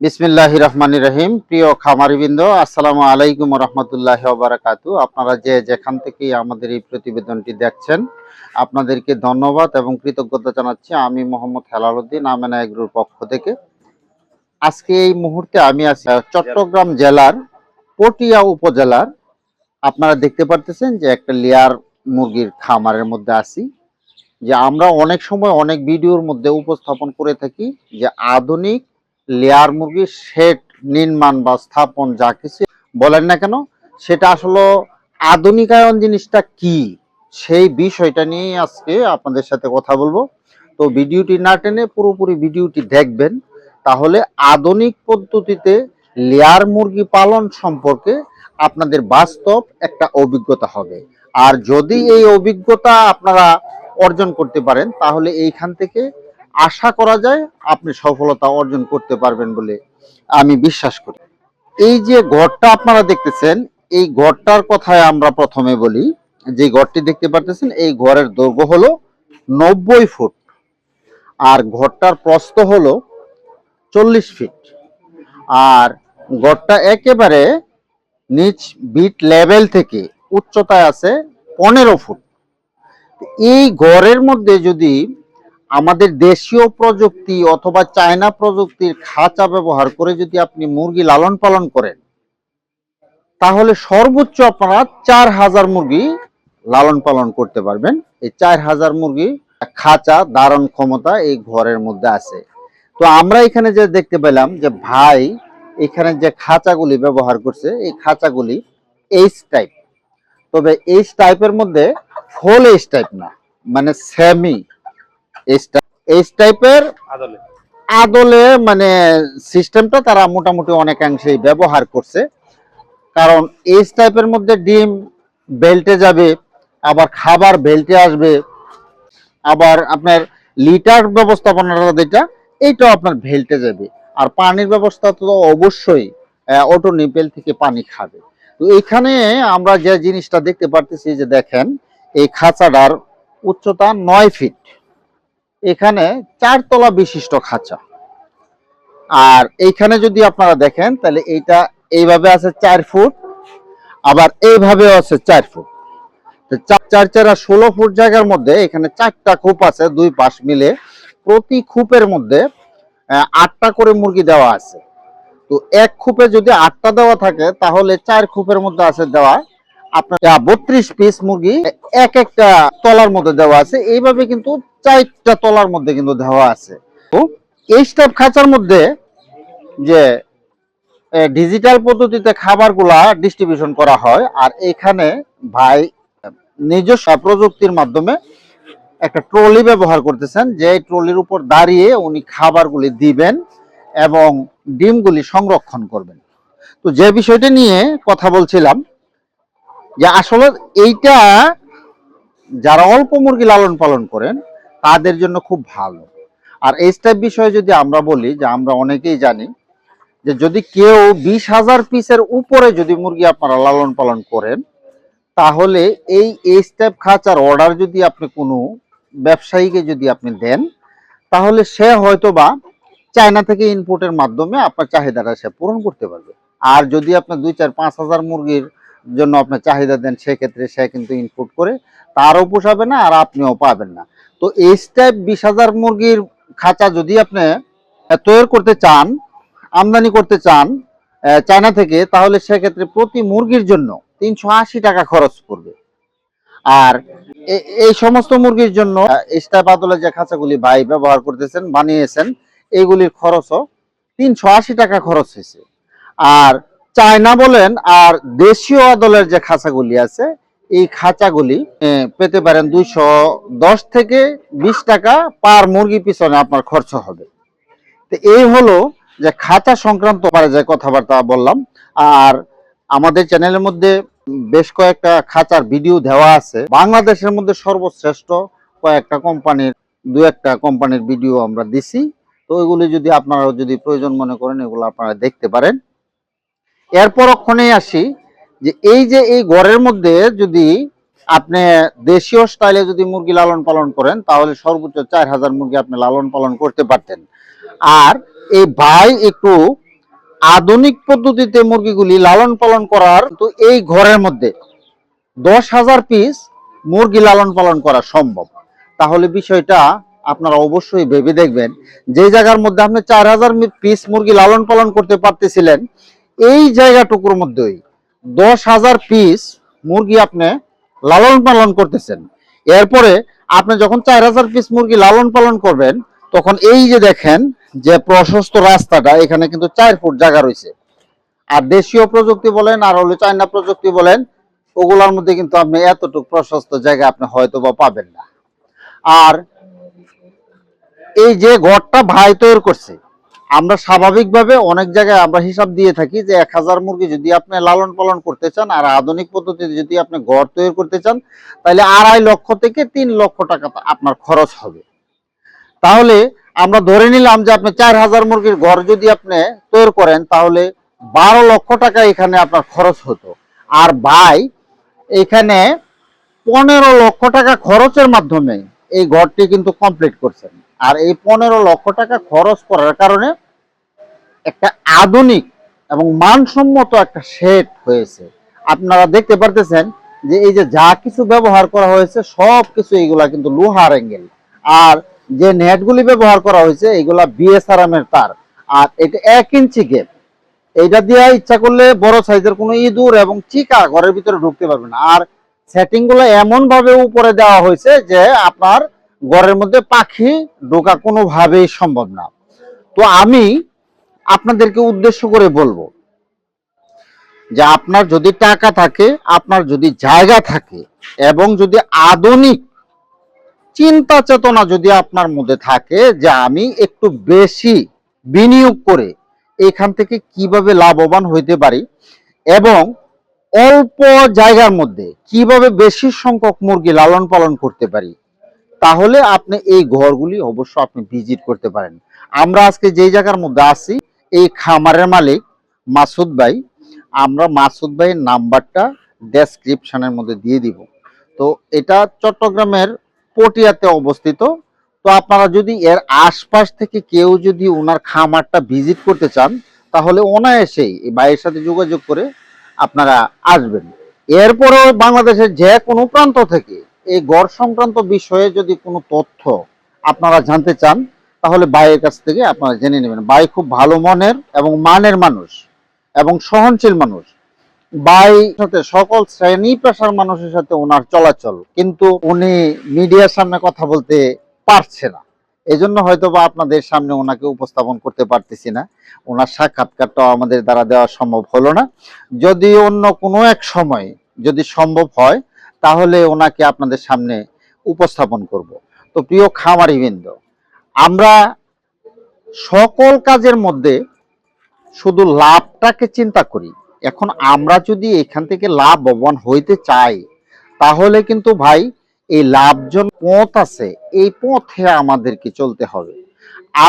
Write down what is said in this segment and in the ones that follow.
বিসমিল্লাহ রহমান রহিম। প্রিয় খামারিবৃন্দ, আসসালামু আলাইকুম রহমতুল্লাহ বারাকাতু আপনারা যে যেখান থেকে আমাদের এই প্রতিবেদনটি দেখছেন, আপনাদেরকে ধন্যবাদ এবং কৃতজ্ঞতা জানাচ্ছি আমি মোহাম্মদ হেলালুদ্দিন আমেনা এগ্রুর পক্ষ থেকে। আজকে এই মুহূর্তে আমি আছি চট্টগ্রাম জেলার পটিয়া উপজেলার। আপনারা দেখতে পারতেছেন যে একটা লেয়ার মুরগির খামারের মধ্যে আছি, যে আমরা অনেক সময় অনেক ভিডিওর মধ্যে উপস্থাপন করে থাকি যে আধুনিক লেয়ার মুরগির শেড নির্মাণ বা স্থাপন যা কিছু বলেন না কেন, সেটা আসলে আধুনিকায়ন জিনিসটা কি? সেই বিষয়টা নিয়েই আজকে আপনাদের সাথে কথা বলব। তো ভিডিওটি না টেনে পুরোপুরি ভিডিওটি দেখবেন। তাহলে আধুনিক পদ্ধতিতে লেয়ার মুরগি পালন সম্পর্কে আপনাদের বাস্তব একটা অভিজ্ঞতা হবে। আর যদি এই অভিজ্ঞতা আপনারা অর্জন করতে পারেন, তাহলে এইখান থেকে আশা করা যায় আপনি সফলতা অর্জন করতে পারবেন বলে আমি বিশ্বাস করি। এই যে ঘরটা আপনারা দেখতেছেন, এই ঘরটার কথায় আমরা প্রথমে বলি। যে ঘরটি দেখতে পারতেছেন, এই ঘরের দৈর্ঘ্য হলো নব্বই ফুট আর ঘরটার প্রস্থ হলো চল্লিশ ফিট। আর ঘরটা একেবারে নিচ বিট লেভেল থেকে উচ্চতায় আছে পনেরো ফুট। এই ঘরের মধ্যে যদি আমাদের দেশীয় প্রযুক্তি অথবা চায়না প্রযুক্তির খাঁচা ব্যবহার করে যদি আপনি মুরগি লালন পালন করেন, তাহলে সর্বোচ্চ আপনারা চার হাজার মুরগি লালন পালন করতে পারবেন। এই চার হাজার মুরগি খাঁচা ধারণ ক্ষমতা এই ঘরের মধ্যে আছে। তো আমরা এখানে যে দেখতে পেলাম যে ভাই এখানে যে খাঁচাগুলি ব্যবহার করছে, এই খাঁচাগুলি এইচ টাইপ তবে এইচ টাইপের মধ্যে ফুল এইচ টাইপ না মানে সেমি এইচ টাইপের আদলে। মানে সিস্টেমটা তারা মোটামুটি অনেকাংশেই ব্যবহার করছে। কারণ এইচ টাইপের মধ্যে ডিম বেল্টে যাবে আবার খাবার বেল্টে আসবে আবার আপনার লিটার ব্যবস্থাপনাটা যেটা এইটাও আপনার ভেল্টে যাবে। আর পানির ব্যবস্থা তো অবশ্যই অটো নিপেল থেকে পানি খাবে। তো এইখানে আমরা যে জিনিসটা দেখতে পারতেছি যে দেখেন এই খাঁচাটার উচ্চতা নয় ফিট এখানে চারতলা বিশিষ্ট খাঁচা। আর এইখানে যদি আপনারা দেখেন, তাহলে এইটা এইভাবে আছে চার ফুট, আবার এইভাবেও আছে চার ফুট। চার চার চারা ষোলো ফুট জায়গার মধ্যে এখানে চারটা খূপ আছে, দুই পাশ মিলে। প্রতি খূপের মধ্যে আটটা করে মুরগি দেওয়া আছে। তো এক খূপে যদি আটটা দেওয়া থাকে, তাহলে চার খূপের মধ্যে আছে দেওয়া আপনার বত্রিশ পিস মুরগি, এক একটা তলার মধ্যে দেওয়া আছে। এইভাবে কিন্তু চারটা তলার মধ্যে কিন্তু দেওয়া আছে। এই স্টাফ খাঁচার মধ্যে যে ডিজিটাল পদ্ধতিতে খাবারগুলা ডিস্ট্রিবিউশন করা হয়, আর এখানে ভাই, নিজস্ব প্রযুক্তির মাধ্যমে একটা ট্রলি ব্যবহার করতেছেন, যে ট্রলির উপর দাঁড়িয়ে উনি খাবারগুলি দিবেন এবং ডিমগুলি সংরক্ষণ করবেন। তো যে বিষয়টা নিয়ে কথা বলছিলাম যে আসলে এইটা যারা অল্প মুরগি লালন পালন করেন, তাদের জন্য খুব ভালো। আর এই টাইপ বিষয়ে যদি আমরা বলি, যে আমরা অনেকেই জানি, যে যদি কেউ বিশ হাজার পিসের উপরে যদি মুরগি আপনারা লালন পালন করেন, তাহলে এই এই স্টেপ খাঁচার অর্ডার যদি আপনি কোনো ব্যবসায়ীকে যদি আপনি দেন, তাহলে সে হয়তো বা চায়না থেকে ইনপুটের মাধ্যমে আপনার চাহিদাটা সে পূরণ করতে পারবে। আর যদি আপনার দুই, চার, পাঁচ হাজার মুরগির জন্য আপনার চাহিদা দেন, সেক্ষেত্রে সে কিন্তু ইনপুট করে তারও পোষাবে না আর আপনিও পাবেন না। তো এই স্টেপ বিশ হাজার মুরগির খাঁচা যদি আপনি তৈরি করতে চান, আমদানি করতে চান চায়না থেকে, তাহলে সেক্ষেত্রে প্রতি মুরগির জন্য তিনশো আশি টাকা খরচ পড়বে। আর এই সমস্ত মুরগির জন্য স্টাফ আদলে যে খাঁচাগুলি ভাই ব্যবহার করতেছেন, বানিয়েছেন এইগুলির খরচও তিনশো আশি টাকা খরচ হয়েছে। আর চায়না বলেন আর দেশীয় আদলের যে খাঁচাগুলি আছে, এই খাঁচাগুলি পেতে পারেন দুইশো দশ থেকে বিশ টাকা পার মুরগি পিছনে আপনার খরচ হবে। তো এই হলো যে খাঁচা সংক্রান্ত ব্যাপারে যে কথাবার্তা বললাম। আর আমাদের চ্যানেলের মধ্যে বেশ কয়েকটা খাঁচার ভিডিও দেওয়া আছে। বাংলাদেশের মধ্যে সর্বশ্রেষ্ঠ কয়েকটা কোম্পানির, দু একটা কোম্পানির ভিডিও আমরা দিছি। তো ওইগুলি যদি আপনারা যদি প্রয়োজন মনে করেন, এগুলো আপনারা দেখতে পারেন। এরপর ওখানে আসি যে এই যে এই ঘরের মধ্যে যদি আপনি দেশীয় স্টাইলে যদি মুরগি লালন পালন করেন, তাহলে সর্বোচ্চ চার হাজার মুরগি আপনি লালন পালন করতে পারতেন। আর এই ভাই একটু আধুনিক পদ্ধতিতে মুরগিগুলি লালন পালন করার তো এই ঘরের মধ্যে দশ হাজার পিস মুরগি লালন পালন করা সম্ভব। তাহলে বিষয়টা আপনারা অবশ্যই ভেবে দেখবেন। যে জায়গার মধ্যে আপনি চার হাজার পিস মুরগি লালন পালন করতে পারতেছিলেন এই জায়গাটুকুর মধ্যেই দশ হাজার পিস মুরগি আপনি লালন পালন করতেছেন। এরপরে আপনি যখন চার হাজার পিস মুরগি লালন পালন করবেন, তখন এই যে দেখেন যে প্রশস্ত রাস্তাটা, এখানে কিন্তু চার ফুট জায়গা রয়েছে। আর দেশীয় প্রযুক্তি বলেন, আর হলো চায়না প্রযুক্তি বলেন, ওগুলোর মধ্যে কিন্তু আপনি এতটুকু প্রশস্ত জায়গা আপনি হয়তো বা পাবেন না। আর এই যে ঘরটা ভাই তৈরি করছে আমরা স্বাভাবিকভাবে অনেক জায়গায় আমরা হিসাব দিয়ে থাকি যে এক হাজার মুরগি যদি আপনি লালন পালন করতে চান আর আধুনিক পদ্ধতিতে যদি আপনি ঘর তৈরি করতে চান, তাহলে আড়াই লক্ষ থেকে তিন লক্ষ টাকা আপনার খরচ হবে। তাহলে আমরা ধরে নিলাম যে আপনি চার হাজার মুরগির ঘর যদি আপনি তৈরি করেন, তাহলে বারো লক্ষ টাকা এখানে আপনার খরচ হতো। আর ভাই, এখানে পনেরো লক্ষ টাকা খরচের মাধ্যমে এই ঘরটি কিন্তু কমপ্লিট করছেন। আর এই পনেরো লক্ষ টাকা খরচ করার কারণে একটা আধুনিক এবং মানসম্মত একটা শেড হয়েছে। আপনারা দেখতে পারতেছেন যে এই যে যা কিছু ব্যবহার করা হয়েছে, সব কিছু এইগুলা কিন্তু লোহার অ্যাঙ্গেল আর যে নেটগুলি ব্যবহার করা হয়েছে এগুলা বিএসআরএম এর তার। আর এটা এক ইঞ্চি গেপ এইটা দিয়ে ইচ্ছা করলে বড় সাইজের কোনো ইঁদুর এবং চিকা ঘরের ভিতরে ঢুকতে পারবে না। আর সেটিংগুলো এমন ভাবে উপরে দেওয়া হয়েছে যে আপনার ঘরের মধ্যে পাখি ঢোকা কোনোভাবেই সম্ভব না। তো আমি আপনাদেরকে উদ্দেশ্য করে বলব যে আপনার যদি টাকা থাকে, আপনার যদি জায়গা থাকে এবং যদি আধুনিক চিন্তা চেতনা যদি আপনার মধ্যে থাকে যে আমি একটু বেশি বিনিয়োগ করে এখান থেকে কীভাবে লাভবান হইতে পারি এবং অল্প জায়গার মধ্যে কীভাবে বেশি সংখ্যক মুরগি লালন পালন করতে পারি তাহলে আপনি এই ঘরগুলি অবশ্য আপনি ভিজিট করতে পারেন। আমরা আজকে যেই জায়গার মধ্যে আছি, এই খামারের মালিক মাসুদ ভাই, আমরা মাসুদ ভাইয়ের নাম্বারটা ডেসক্রিপশনের মধ্যে দিয়ে দিব। তো এটা চট্টগ্রামের পটিয়াতে অবস্থিত। তো আপনারা যদি এর আশপাশ থেকে কেউ যদি ওনার খামারটা ভিজিট করতে চান, তাহলে অনায়াসেই এই ভাইয়ের সাথে যোগাযোগ করে আপনারা আসবেন। এরপরেও বাংলাদেশের যে কোনো প্রান্ত থেকে এই গড় সংক্রান্ত বিষয়ে যদি কোনো তথ্য আপনারা জানতে চান, তাহলে ভাইয়ের কাছ থেকে আপনারা জেনে নেবেন। ভাই খুব ভালো মনের এবং মানের মানুষ এবং সহনশীল মানুষ। ভাই সাথে সকল শ্রেণি পেশার মানুষের সাথে ওনার চলাচল, কিন্তু উনি মিডিয়ার সামনে কথা বলতে পারছে না। এজন্য হয়তো বা আপনাদের সামনে ওনাকে উপস্থাপন করতে পারতেছি না। ওনার সাক্ষাৎকারটাও আমাদের দ্বারা দেওয়া সম্ভব হলো না। যদি অন্য কোনো এক সময় যদি সম্ভব হয় তাহলে ওনাকে আপনাদের সামনে উপস্থাপন করব। তো প্রিয় খামারিবৃন্দ, আমরা সকল কাজের মধ্যে শুধু লাভটাকে চিন্তা করি। এখন আমরা যদি এখান থেকে লাভবান হইতে চাই, তাহলে কিন্তু ভাই এই লাভজন পথ আছে, এই পথে আমাদেরকে চলতে হবে।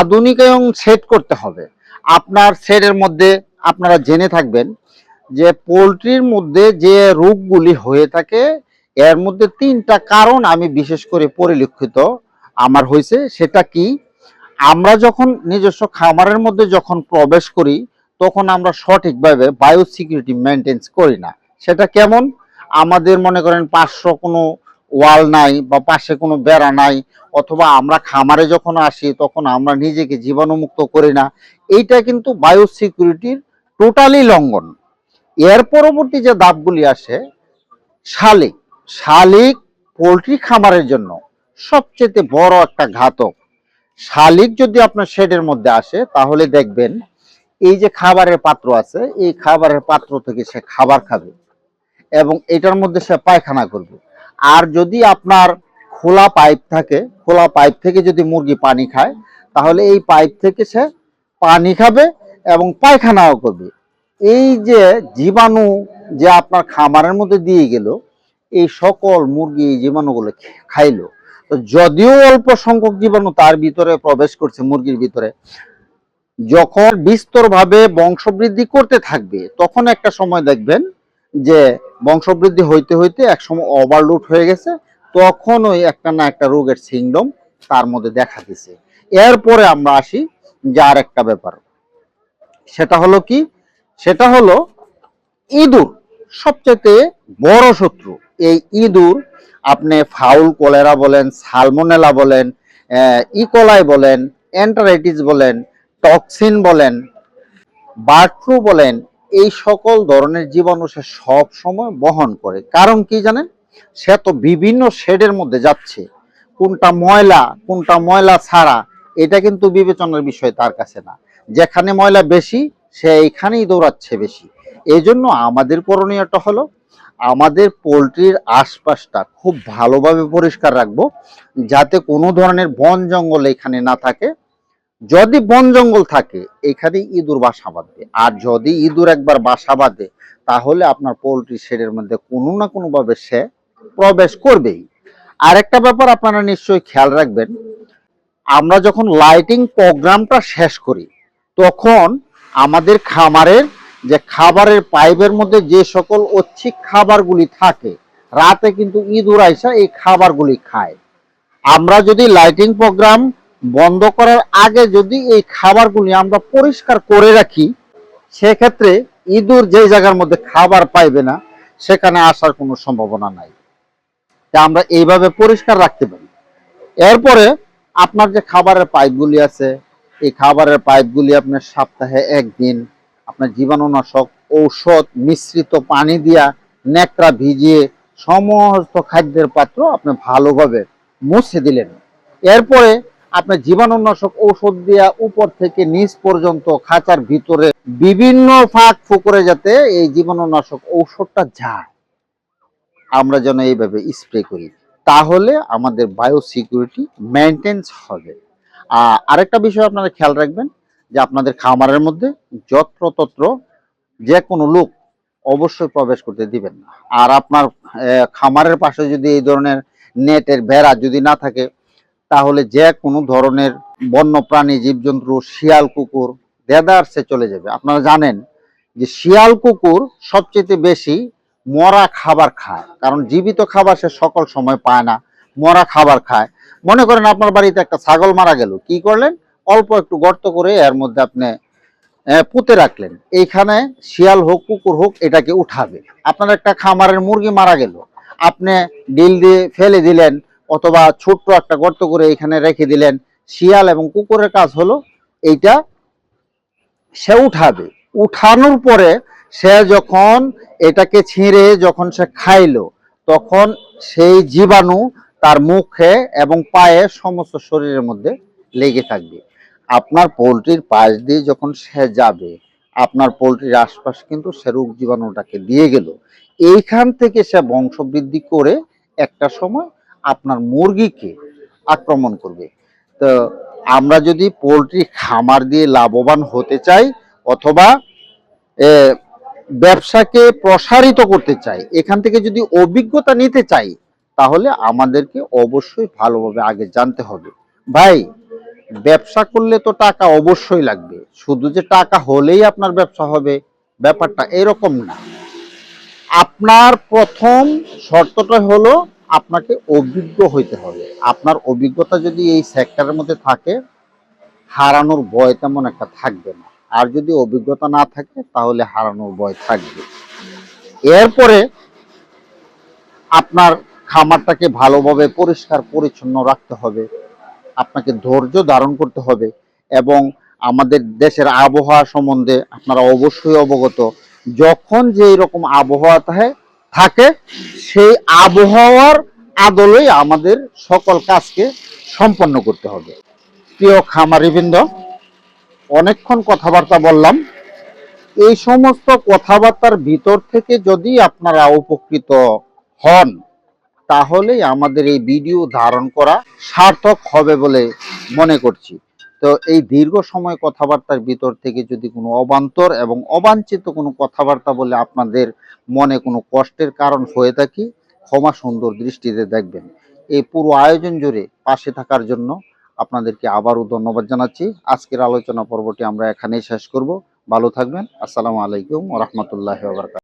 আধুনিকায়ন সেট করতে হবে। আপনার সেটের মধ্যে আপনারা জেনে থাকবেন যে পোলট্রির মধ্যে যে রোগগুলি হয়ে থাকে এর মধ্যে তিনটা কারণ আমি বিশেষ করে পরিলক্ষিত আমার হয়েছে। সেটা কি? আমরা যখন নিজস্ব খামারের মধ্যে যখন প্রবেশ করি, তখন আমরা সঠিকভাবে বায়ো সিকিউরিটি মেনটেন্স করি না। সেটা কেমন? আমাদের মনে করেন পাঁচশো কোনো ওয়াল নাই বা পাশে কোনো বেড়া নাই, অথবা আমরা খামারে যখন আসি, তখন আমরা নিজেকে জীবাণুমুক্ত করি না। এইটা কিন্তু বায়ো সিকিউরিটির টোটালি লঙ্ঘন। এর পরবর্তী যে দাবগুলি আসে, শালিক। শালিক পোলট্রি খামারের জন্য সবচেয়ে বড় একটা ঘাতক। শালিক যদি আপনার শেডের মধ্যে আসে, তাহলে দেখবেন এই যে খাবারের পাত্র আছে, এই খাবারের পাত্র থেকে সে খাবার খাবে এবং এটার মধ্যে সে পায়খানা করবে। আর যদি আপনার খোলা পাইপ থাকে, খোলা পাইপ থেকে যদি মুরগি পানি খায়, তাহলে এই পাইপ থেকে সে পানি খাবে এবং পায়খানাও করবে। এই যে জীবাণু যে আপনার খামারের মধ্যে দিয়ে গেল এই সকল মুরগি জীবাণুগুলো খাইলো। তো যদিও অল্প সংখ্যক জীবাণু তার ভিতরে প্রবেশ করছে মুরগির ভিতরে, যখন বিস্তরভাবে বংশবৃদ্ধি করতে থাকবে, তখন একটা সময় দেখবেন যে বংশবৃদ্ধি হইতে হইতে এক সময় ওভারলোড হয়ে গেছে তখন ওই একটা না একটা রোগের সিংডম তার মধ্যে দেখা দিছে। এরপরে আমরা আসি যার একটা ব্যাপার। সেটা হলো কি? সেটা হলো ইঁদুর। সবচেয়ে বড় শত্রু এই ইঁদুর। আপনি ফাউল কলেরা বলেন, সালমোনেলা বলেন ইকোলাই বলেন এন্টারাইটিস বলেন, টক্সিন বলেন, বার্ড ফ্লু বলেন, এই সকল ধরনের জীবাণু সে সব সময় বহন করে। কারণ কি জানেন? সে তো বিভিন্ন শেডের মধ্যে যাচ্ছে। কোনটা ময়লা কোনটা ময়লা ছাড়া, এটা কিন্তু বিবেচনার বিষয় তার কাছে না। যেখানে ময়লা বেশি, সে এইখানেই দৌড়াচ্ছে বেশি। এই জন্য আমাদের করণীয়টা হলো আমাদের পোলট্রির আশপাশটা খুব ভালোভাবে পরিষ্কার রাখব, যাতে কোনো ধরনের বন জঙ্গল এখানে না থাকে। যদি বন জঙ্গল থাকে, এখানে ইঁদুর বাসা বাঁধবে। আর যদি ইঁদুর একবার বাসা বাঁধে, তাহলে আপনার পোলট্রি শেডের মধ্যে কোনো না কোনোভাবে সে প্রবেশ করবেই। আর একটা ব্যাপার আপনারা নিশ্চয়ই খেয়াল রাখবেন, আমরা যখন লাইটিং প্রোগ্রামটা শেষ করি, তখন আমাদের খামারের যে খাবারের পাইপের মধ্যে যে সকল ঐচ্ছিক খাবারগুলি থাকে, রাতে কিন্তু ইঁদুর আইসা এই খাবারগুলি খায়। আমরা যদি লাইটিং প্রোগ্রাম বন্ধ করার আগে যদি এই খাবারগুলি আমরা পরিষ্কার করে রাখি, সেক্ষেত্রে ইঁদুর যে জায়গার মধ্যে খাবার পাইবে না, সেখানে আসার কোনো সম্ভাবনা নাই। তা আমরা এইভাবে পরিষ্কার রাখতে পারি। এরপরে আপনার যে খাবারের পাইপগুলি আছে, এই খাবারের পাইপগুলি আপনার সপ্তাহে একদিন আপনার জীবাণুনাশক ঔষধ মিশ্রিত পানি দিয়া নেকড়া ভিজিয়ে সমস্ত খাদ্যের পাত্র আপনি ভালোভাবে মুছে দিলেন। এরপরে আপনার জীবাণুনাশক ঔষধ দিয়া উপর থেকে নিচ পর্যন্ত খাঁচার ভিতরে বিভিন্ন ফাঁক ফুকরে যাতে এই জীবাণুনাশক ঔষধটা যায়। আমরা যেন এইভাবে স্প্রে করি। তাহলে আমাদের বায়ো সিকিউরিটি মেনটেন্স হবে। আর আরেকটা বিষয় আপনারা খেয়াল রাখবেন যে আপনাদের খামারের মধ্যে যত্রতত্র যে কোনো লোক অবশ্যই প্রবেশ করতে দিবেন না। আর আপনার খামারের পাশে যদি এই ধরনের নেটের বেড়া যদি না থাকে, তাহলে যে কোনো ধরনের বন্য প্রাণী জীবজন্তু, শিয়াল, কুকুর দেদারসে চলে যাবে। আপনারা জানেন যে শিয়াল, কুকুর সবচেয়ে বেশি মরা খাবার খায়। কারণ জীবিত খাবার সে সকল সময় পায় না, মরা খাবার খায়। মনে করেন আপনার বাড়িতে একটা ছাগল মারা গেল, কি করলেন? অল্প একটু গর্ত করে এর মধ্যে আপনি পুঁতে রাখলেন। এইখানে শিয়াল হোক, কুকুর হোক, এটাকে উঠাবে। আপনার একটা খামারের মুরগি মারা গেল। আপনি ডিল দিয়ে ফেলে দিলেন অথবা ছোট্ট একটা গর্ত করে এখানে রেখে দিলেন। শিয়াল এবং কুকুরের কাজ হলো এইটা সে উঠাবে। উঠানোর পরে সে যখন এটাকে ছিঁড়ে যখন সে খাইলো, তখন সেই জীবাণু তার মুখে এবং পায়ে সমস্ত শরীরের মধ্যে লেগে থাকবে। আপনার পোলট্রির পাশ দিয়ে যখন সে যাবে, আপনার পোলট্রির আশপাশ কিন্তু সে রোগ জীবাণুটাকে দিয়ে গেল। এইখান থেকে সে বংশবৃদ্ধি করে একটা সময় আপনার মুরগিকে আক্রমণ করবে। তো আমরা যদি পোলট্রি খামার দিয়ে লাভবান হতে চাই অথবা ব্যবসাকে প্রসারিত করতে চাই, এখান থেকে যদি অভিজ্ঞতা নিতে চাই, তাহলে আমাদেরকে অবশ্যই ভালোভাবে আগে জানতে হবে। ভাই ব্যবসা করলে তো টাকা অবশ্যই লাগবে। শুধু যে টাকা হলেই আপনার ব্যবসা হবে, ব্যাপারটা এরকম না। আপনার প্রথম শর্তটা হলো আপনাকে অভিজ্ঞ হইতে হবে। আপনার অভিজ্ঞতা যদি এই সেক্টরের মধ্যে থাকে, হারানোর ভয় তেমন একটা থাকবে না। আর যদি অভিজ্ঞতা না থাকে, তাহলে হারানোর ভয় থাকবে। এরপরে আপনার খামারটাকে ভালোভাবে পরিষ্কার, পরিচ্ছন্ন রাখতে হবে। আপনাকে ধৈর্য ধারণ করতে হবে এবং আমাদের দেশের আবহাওয়া সম্বন্ধে আপনারা অবশ্যই অবগত। যখন যে রকম আবহাওয়া থাকে থাকে, সেই আবহাওয়ার আদলেই আমাদের সকল কাজকে সম্পন্ন করতে হবে। প্রিয় খামারিবৃন্দ, অনেকক্ষণ কথাবার্তা বললাম। এই সমস্ত কথাবার্তার ভিতর থেকে যদি আপনারা উপকৃত হন তাহলেই আমাদের এই ভিডিও ধারণ করা সার্থক হবে বলে মনে করছি। তো এই দীর্ঘ সময় কথাবার্তার ভিতর থেকে যদি কোনো অবান্তর এবং অবাঞ্ছিত কোনো কথাবার্তা বলে আপনাদের মনে কোনো কষ্টের কারণ হয়ে থাকি, ক্ষমা সুন্দর দৃষ্টিতে দেখবেন। এই পুরো আয়োজন জুড়ে পাশে থাকার জন্য আপনাদেরকে আবারও ধন্যবাদ জানাচ্ছি। আজকের আলোচনা পর্বটি আমরা এখানেই শেষ করব। ভালো থাকবেন। আসসালামু আলাইকুম রহমতুল্লাহ